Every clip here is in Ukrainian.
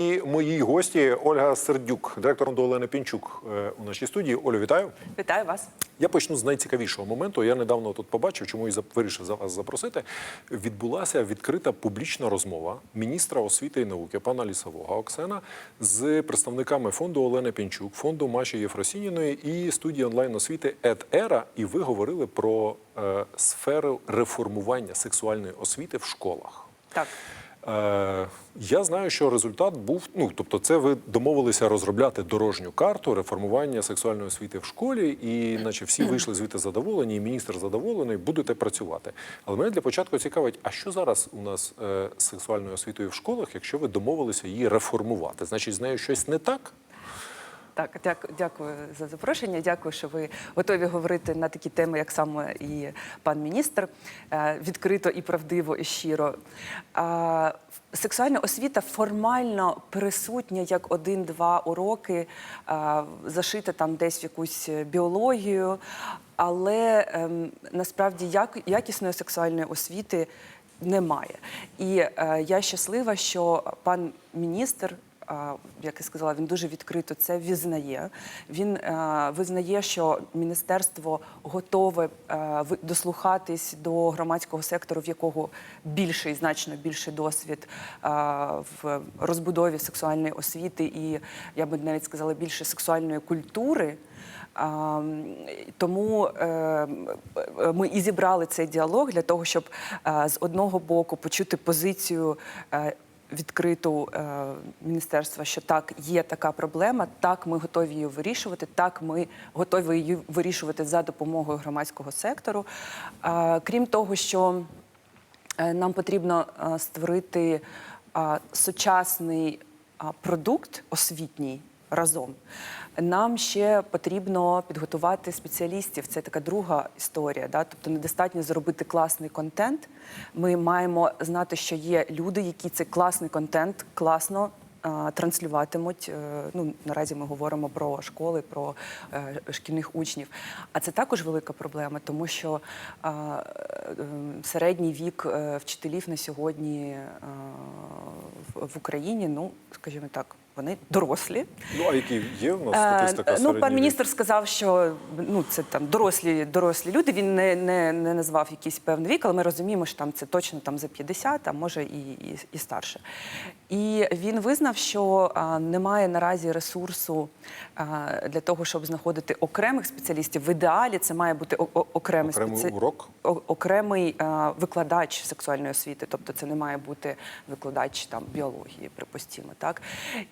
І мої гості Ольга Сердюк, директор фонду Олени Пінчук е, у нашій студії. Олю, вітаю. Вітаю вас. Я почну з найцікавішого моменту. Я недавно тут побачив, чому і вирішив за вас запросити. Відбулася відкрита публічна розмова міністра освіти і науки пана Лісового Оксена з представниками фонду Олени Пінчук, фонду Маші Єфросініної і студії онлайн освіти «Ед-Ера». І ви говорили про е, сферу реформування сексуальної освіти в школах. Так. Е, я знаю, що результат був. Ну тобто, це ви домовилися розробляти дорожню карту реформування сексуальної освіти в школі, і наче всі вийшли звідти задоволені, і міністр задоволений, будете працювати. Але мене для початку цікавить, а що зараз у нас е, з сексуальною освітою в школах, якщо ви домовилися її реформувати? Значить, з нею щось не так? Так, дякую, дякую за запрошення. Дякую, що ви готові говорити на такі теми, як саме і пан міністр, Е, відкрито і правдиво, і щиро. Сексуальна освіта формально присутня як один-два уроки, а, зашита там десь в якусь біологію, але ем, насправді якісної сексуальної освіти немає. І е, я щаслива, що пан міністр. Як я сказала, він дуже відкрито це визнає. Він е, визнає, що міністерство готове е, дослухатись до громадського сектору, в якого більший, значно більший досвід е, в розбудові сексуальної освіти, і я би навіть сказала більше сексуальної культури. Тому ми і зібрали цей діалог для того, щоб з одного боку почути позицію. Відкриту е, міністерства, що так є така проблема, так ми готові її вирішувати. Так, ми готові її вирішувати за допомогою громадського сектору. Е, крім того, що Е, Нам потрібно е, створити е, сучасний продукт освітній разом. Нам ще потрібно підготувати спеціалістів. Це така друга історія. Да? Тобто недостатньо зробити класний контент. Ми маємо знати, що є люди, які цей класний контент класно транслюватимуть. Е, Ну наразі ми говоримо про школи, про е, шкільних учнів. А це також велика проблема, тому що е, середній вік вчителів на сьогодні в Україні, ну скажімо так, вони дорослі. Ну а які є в нас Е. Ну, пан міністр сказав, що ну це там дорослі, дорослі люди. Він не, не, не назвав якийсь певний вік, але ми розуміємо, що там це точно там за 50, а може і, і, і старше. І він визнав, що а, немає наразі ресурсу а, для того, щоб знаходити окремих спеціалістів. В ідеалі це має бути окремий Окремий спеці- урок? окремий а, викладач сексуальної освіти, тобто це не має бути викладач там біології, припустімо, так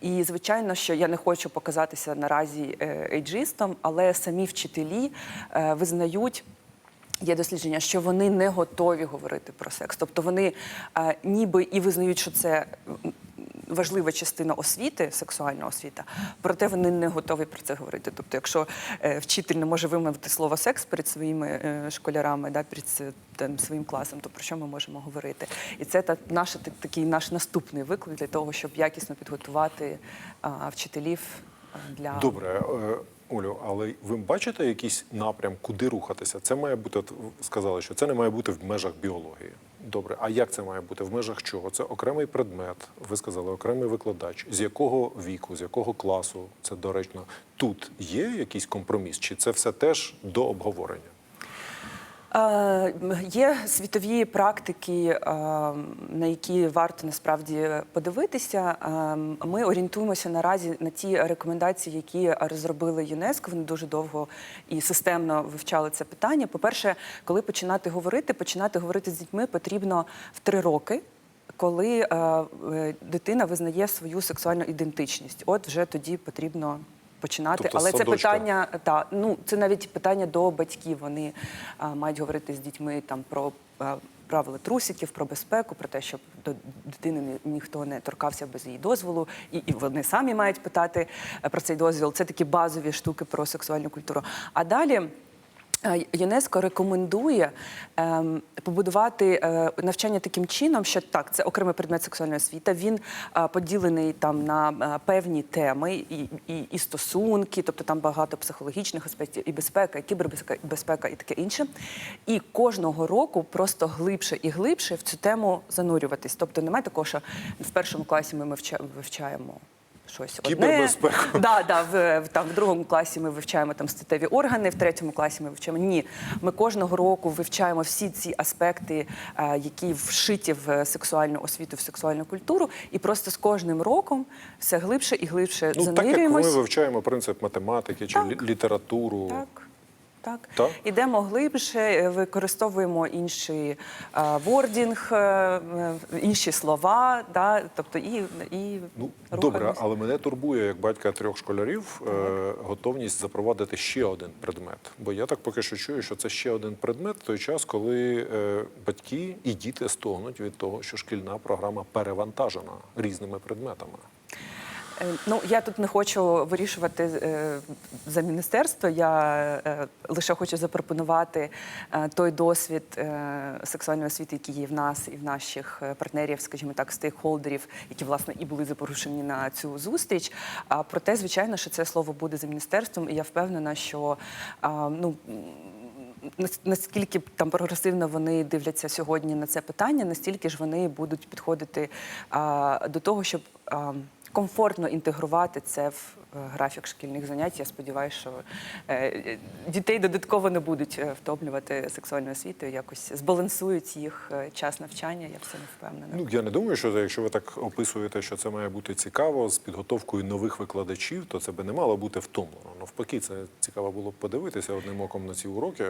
і звичайно, що я не хочу показатися наразі е, ейджистом, але самі вчителі е, визнають. Є дослідження, що вони не готові говорити про секс. Тобто вони е, ніби і визнають, що це важлива частина освіти, сексуальна освіта, проте вони не готові про це говорити. Тобто, якщо е, вчитель не може вимовити слово секс перед своїми е, школярами, да, перед там, своїм класом, то про що ми можемо говорити? І це та, наш, та- такий наш наступний виклик для того, щоб якісно підготувати а, вчителів для Добре, е, Олю, але ви бачите якийсь напрям, куди рухатися? Це має бути, от сказали, що це не має бути в межах біології. Добре, а як це має бути? В межах чого? Це окремий предмет, ви сказали, окремий викладач. З якого віку, з якого класу це доречно? Тут є якийсь компроміс, чи це все теж до обговорення? Е, Є світові практики, е, на які варто насправді подивитися. Е, Ми орієнтуємося наразі на ті рекомендації, які розробили ЮНЕСКО. Вони дуже довго і системно вивчали це питання. По-перше, коли починати говорити, починати говорити з дітьми потрібно в три роки. Коли е, дитина визнає свою сексуальну ідентичність, от вже тоді потрібно починати. Тобто Але це питання та ну це навіть питання до батьків. Вони а, мають говорити з дітьми там про а, правила трусиків, про безпеку, про те, щоб до дитини ні- ніхто не торкався без її дозволу, і, і вони самі мають питати е, про цей дозвіл. Це такі базові штуки про сексуальну культуру. А далі. Е, ЮНЕСКО рекомендує ем, побудувати е, навчання таким чином, що так, це окремий предмет сексуальної освіти. Він е, поділений там на е, певні теми і, і, і стосунки, тобто там багато психологічних аспектів, і безпека, і кібербезпека, і безпека, і таке інше. І кожного року просто глибше і глибше в цю тему занурюватись. Тобто немає такого, що в першому класі ми вивча- вивчаємо. Щось одне, Да, да, в, в- там, в другому класі ми вивчаємо там статеві органи, в третьому класі ми вивчаємо. Ні, ми кожного року вивчаємо всі ці аспекти, е, які вшиті в сексуальну освіту, в сексуальну культуру, і просто з кожним роком все глибше і глибше Ну, так як ми вивчаємо принцип математики чи Так. літературу. Так. Так. Так? ідемо глибше, е, використовуємо інший е, вордінг, е, інші слова, да, тобто і, і Ну, добре, але мене турбує, як батька трьох школярів, е, готовність запровадити ще один предмет. Бо я так поки що чую, що це ще один предмет в той час, коли е, батьки і діти стогнуть від того, що шкільна програма перевантажена різними предметами. Е, Ну, я тут не хочу вирішувати е, за міністерство. Я е, лише хочу запропонувати той досвід сексуальної освіти, який є в нас і в наших партнерів, скажімо так, стейкхолдерів, які власне і були запрошені на цю зустріч. А проте, звичайно, що це слово буде за міністерством, і я впевнена, що ну. Наскільки там прогресивно вони дивляться сьогодні на це питання, настільки ж вони будуть підходити а, до того, щоб а, комфортно інтегрувати це в е, графік шкільних занять. Я сподіваюся, що е, е, дітей додатково не будуть втомлювати сексуальною освітою, якось збалансують їх час навчання. Я в цьому впевнена. Ну я не думаю, що якщо ви так описуєте, що це має бути цікаво з підготовкою нових викладачів, то це би не мало бути втомлено. Навпаки, це цікаво було б подивитися одним оком на ці уроки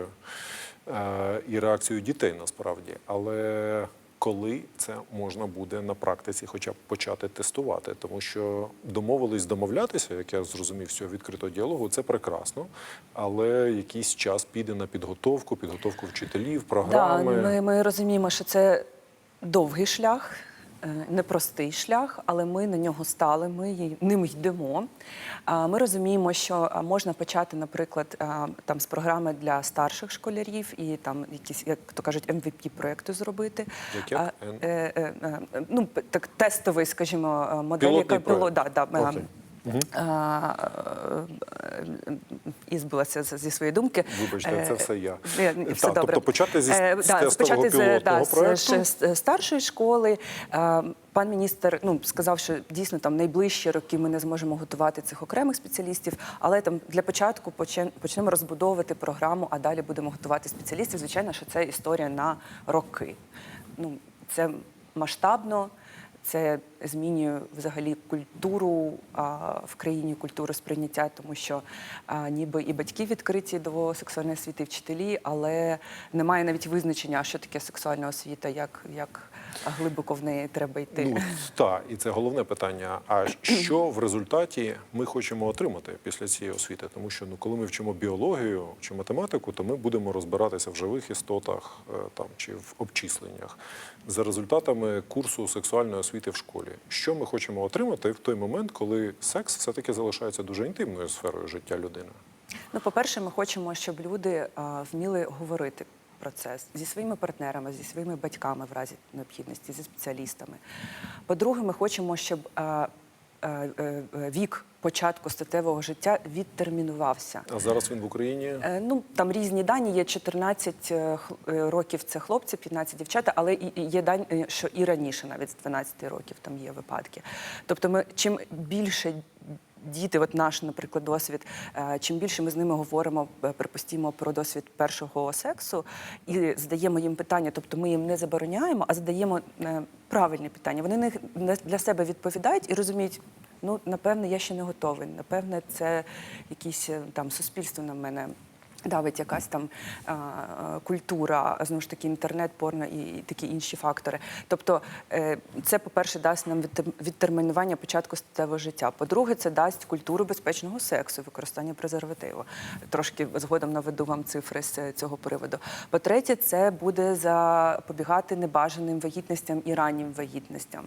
і реакцію дітей насправді. Але коли це можна буде на практиці, хоча б почати тестувати, тому що домовились домовлятися, як я зрозумів цього відкритого діалогу, це прекрасно, але якийсь час піде на підготовку, підготовку вчителів, Да, ми, ми розуміємо, що це довгий шлях, непростий шлях, але ми на нього стали, ми ним йдемо. Ми розуміємо, що можна почати, наприклад, там з програми для старших школярів і там якісь, як то кажуть, MVP проекти зробити. Як е, е, е, ну, так тестовий, скажімо, е, модель, Пілотний яка піло- да, да, е, Окей. а, е, і збилася зі своєї думки. Вибачте, це Е, все я. е, Так, Все добре. тобто почати зі- Е, да, почати з, да, з старшої школи. Пан міністр ну сказав, що дійсно там найближчі роки ми не зможемо готувати цих окремих спеціалістів, але там для початку почнемо розбудовувати програму, а далі будемо готувати спеціалістів. Звичайно, що це історія на роки. Ну це масштабно. Це змінює взагалі культуру а, в країні, культуру сприйняття, тому що а, ніби і батьки відкриті до сексуальної освіти, вчителі, але немає навіть визначення, що таке сексуальна освіта, як, як глибоко в неї треба йти. Ну так, і це головне питання. А що в результаті ми хочемо отримати після цієї освіти? Тому що ну, коли ми вчимо біологію чи математику, то ми будемо розбиратися в живих істотах е, там чи в обчисленнях за результатами курсу сексуальної освіти в школі. Що ми хочемо отримати в той момент, коли секс все-таки залишається дуже інтимною сферою життя людини? Ну, по-перше, ми хочемо, щоб люди а, вміли говорити про це зі своїми партнерами, зі своїми батьками в разі необхідності, зі спеціалістами. По-друге, ми хочемо, щоб а, е, е, вік початку статевого життя відтермінувався. А зараз він в Україні Е, Ну там різні дані. Є 14 е, хл- е, років це хлопці, 15 дівчата, але є дані, е, що і раніше, навіть з 12 років там є випадки. Тобто, ми чим більше. Діти, от наш, наприклад, досвід. е, Чим більше ми з ними говоримо, припустимо припустімо про досвід першого сексу і задаємо їм питання, тобто ми їм не забороняємо, а задаємо е, правильні питання. Вони не- для себе відповідають і розуміють, ну напевне, я ще не готовий. Напевне, це якісь е, там суспільство на мене. Давить якась там а, а, культура, а, знову ж таки, інтернет, порно і, такі інші фактори. Тобто, е, це, по-перше, дасть нам відтермінування початку статевого життя. По-друге, це дасть культуру безпечного сексу, використання презервативу. Трошки згодом наведу вам цифри з е, цього приводу. По-третє, це буде запобігати небажаним вагітностям і раннім вагітностям.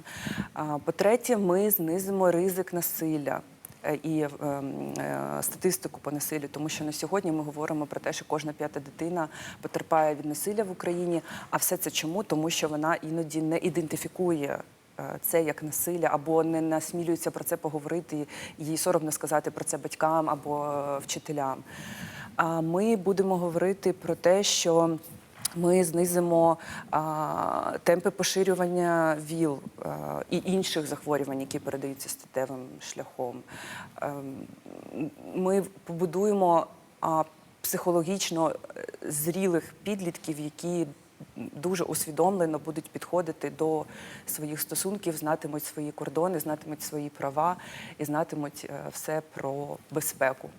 По-третє, ми знизимо ризик насилля. Е, і ем, е, статистику по насиллю, тому що на сьогодні ми говоримо про те, що кожна п'ята дитина потерпає від насилля в Україні. А все це чому? Тому що вона іноді не ідентифікує. е, Це як насилля, або не насмілюється про це поговорити, їй соромно сказати про це батькам або вчителям. А ми будемо говорити про те, що ми знизимо а, темпи поширювання ВІЛ а, і інших захворювань, які передаються статевим шляхом. Ем, Ми побудуємо а, психологічно е, зрілих підлітків, які дуже усвідомлено будуть підходити до своїх стосунків, знатимуть свої кордони, знатимуть свої права і знатимуть е, все про безпеку.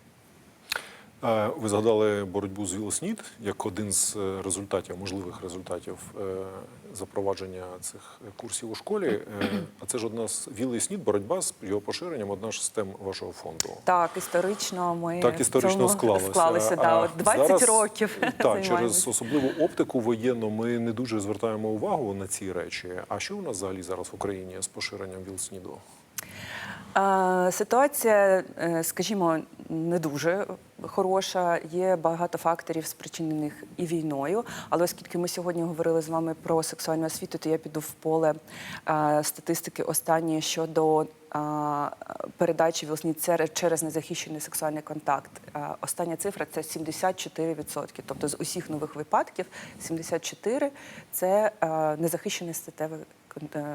Ви згадали боротьбу з ВІЛ-СНІД як один з е, результатів, можливих результатів е, запровадження цих курсів у школі. Е, А це ж одна з ВІЛ і СНІД, боротьба з його поширенням, одна ж з тем вашого фонду. Так, історично ми Так історично цьому склалося. склалися да, от 20 зараз, років. Так, через особливу оптику воєнну ми не дуже звертаємо увагу на ці речі. А що у нас взагалі зараз в Україні з поширенням ВІЛ-СНІДу? Ситуація, е, скажімо, не дуже хороша. Є багато факторів, спричинених і війною. Але оскільки ми сьогодні говорили з вами про сексуальну освіту, то я піду в поле е, статистики останньої щодо а, передачі вілсні через незахищений сексуальний контакт. Остання цифра це 74%. Тобто з усіх нових випадків 74% – це е, незахищений статевий е,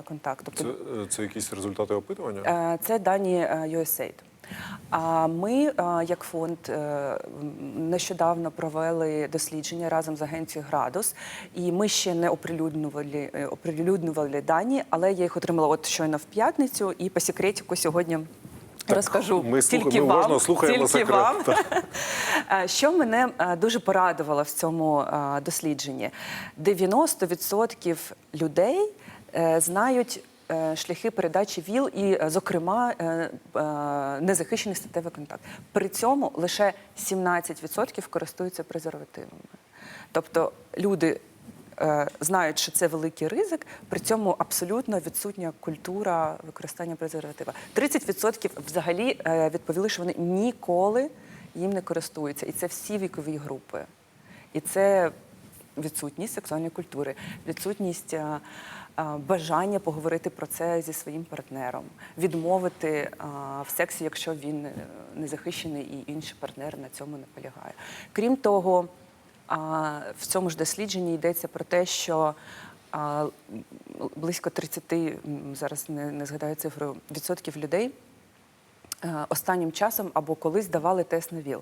контакт. Тобто Це, е, це якісь результати опитування? Е, Це дані е, USAID. А ми, е, як фонд, е, нещодавно провели дослідження разом з агенцією Градус, і ми ще не оприлюднювали, е, оприлюднювали дані, але я їх отримала от щойно в п'ятницю, і по секретику сьогодні. Розкажу ми тільки ми вам, уважно слухаємо тільки секрет. вам. Е, Що мене е, дуже порадувало в цьому е, дослідженні? 90% людей е, знають е, шляхи передачі ВІЛ і, е, зокрема, е, е, незахищений статевий контакт. При цьому лише 17% користуються презервативами. Тобто люди е, знають, що це великий ризик, при цьому абсолютно відсутня культура використання презерватива. 30% взагалі е, відповіли, що вони ніколи їм не користуються. І це всі вікові групи. І це відсутність сексуальної культури, відсутність а, а, бажання поговорити про це зі своїм партнером, відмовити а, в сексі, якщо він е, не захищений і інший партнер на цьому наполягає. Крім того, в цьому ж дослідженні йдеться про те, що близько 30, зараз не, не згадаю цифру, відсотків людей е, останнім часом або колись давали тест на ВІЛ.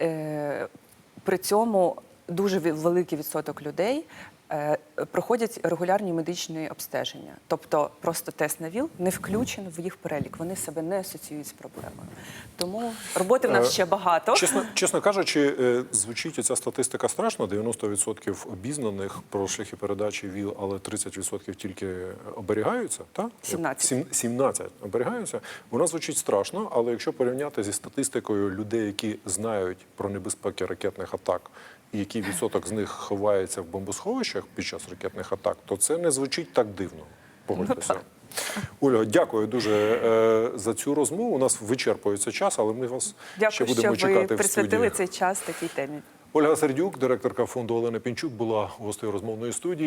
Е, При цьому дуже великий відсоток людей е, проходять регулярні медичні обстеження. Тобто просто тест на ВІЛ не включено в їх перелік. Вони себе не асоціюють з проблемою. Тому роботи в нас Е, ще багато. Чесно, чесно кажучи, е, звучить ця статистика страшно. 90% обізнаних про шляхи передачі ВІЛ, але 30% тільки оберігаються. Та? 17. Сім- 17 оберігаються. Вона звучить страшно, але якщо порівняти зі статистикою людей, які знають про небезпеки ракетних атак, який відсоток з них ховається в бомбосховищах під час ракетних атак, то це не звучить так дивно. Погодьтеся. Ольга, дякую дуже е, за цю розмову. У нас вичерпується час, але ми вас ще будемо що чекати в присвятили цей час такій темі. Ольга Сердюк, директорка фонду Олени Пінчук, була гостею розмовної студії.